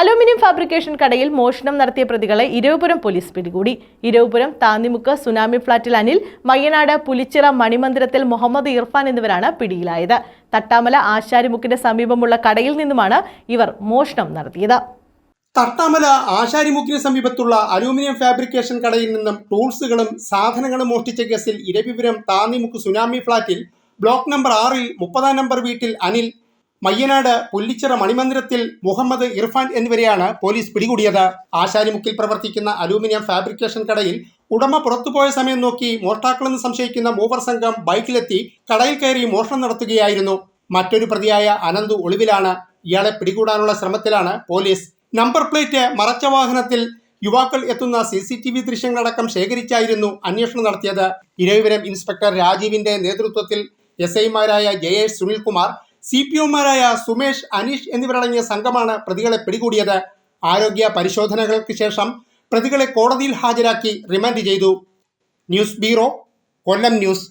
Aluminium fabrication കടയിൽ മോഷണം നടത്തിയ പ്രതികളെ ഇരവിപുരം പോലീസ് പിടികൂടി. ഇരവിപുരം താന്നിമുക്ക് സുനാമി ഫ്ളാറ്റിൽ അനിൽ മയ്യനാട് പുലിച്ചിറ മണിമന്ദിരത്തിൽ മുഹമ്മദ് ഇർഫാൻ എന്നിവരാണ് പിടിയിലായത്. തട്ടാമല ആശാരിമുക്കിന്റെ സമീപമുള്ള കടയിൽ നിന്നുമാണ് ഇവർ മോഷണം നടത്തിയത്. തട്ടാമല ആശാരിമുക്കിന് സമീപത്തുള്ള അലൂമിനിയം ഫാബ്രിക്കേഷൻ കടയിൽ നിന്നും ടൂൾസുകളും സാധനങ്ങളും മോഷ്ടിച്ച കേസിൽ ഇരവിപുരം താന്നിമുക്ക് സുനാമി ഫ്ളാറ്റിൽ ബ്ലോക്ക് നമ്പർ ആറിൽ മുപ്പതാം നമ്പർ വീട്ടിൽ അനിൽ മയ്യനാട് പുല്ലിച്ചിറ മണിമന്ദിരത്തിൽ മുഹമ്മദ് ഇർഫാൻ എന്നിവരെയാണ് പോലീസ് പിടികൂടിയത്. ആശാരിമുക്കിൽ പ്രവർത്തിക്കുന്ന അലൂമിനിയം ഫാബ്രിക്കേഷൻ കടയിൽ ഉടമ പുറത്തുപോയ സമയം നോക്കി മോഷ്ടാക്കളെന്ന് സംശയിക്കുന്ന മൂവർ സംഘം ബൈക്കിലെത്തി കടയിൽ കയറി മോഷണം നടത്തുകയായിരുന്നു. മറ്റൊരു പ്രതിയായ അനന്തു ഒളിവിലാണ്. ഇയാളെ പിടികൂടാനുള്ള ശ്രമത്തിലാണ് പോലീസ്. നമ്പർ പ്ലേറ്റ് മറച്ച വാഹനത്തിൽ യുവാക്കൾ എത്തുന്ന സി സി ടി വി ദൃശ്യങ്ങളടക്കം ശേഖരിച്ചായിരുന്നു അന്വേഷണം നടത്തിയത്. ഇരവിപുരം ഇൻസ്പെക്ടർ രാജീവിന്റെ നേതൃത്വത്തിൽ എസ് ഐമാരായ ജയേഷ് സുനിൽകുമാർ സി പി ഒമാരായ സുമേഷ് അനീഷ് എന്നിവരടങ്ങിയ സംഘമാണ് പ്രതികളെ പിടികൂടിയത്. ആരോഗ്യ പരിശോധനകൾക്ക് ശേഷം പ്രതികളെ കോടതിയിൽ ഹാജരാക്കി റിമാൻഡ് ചെയ്തു. News bureau Kollam news.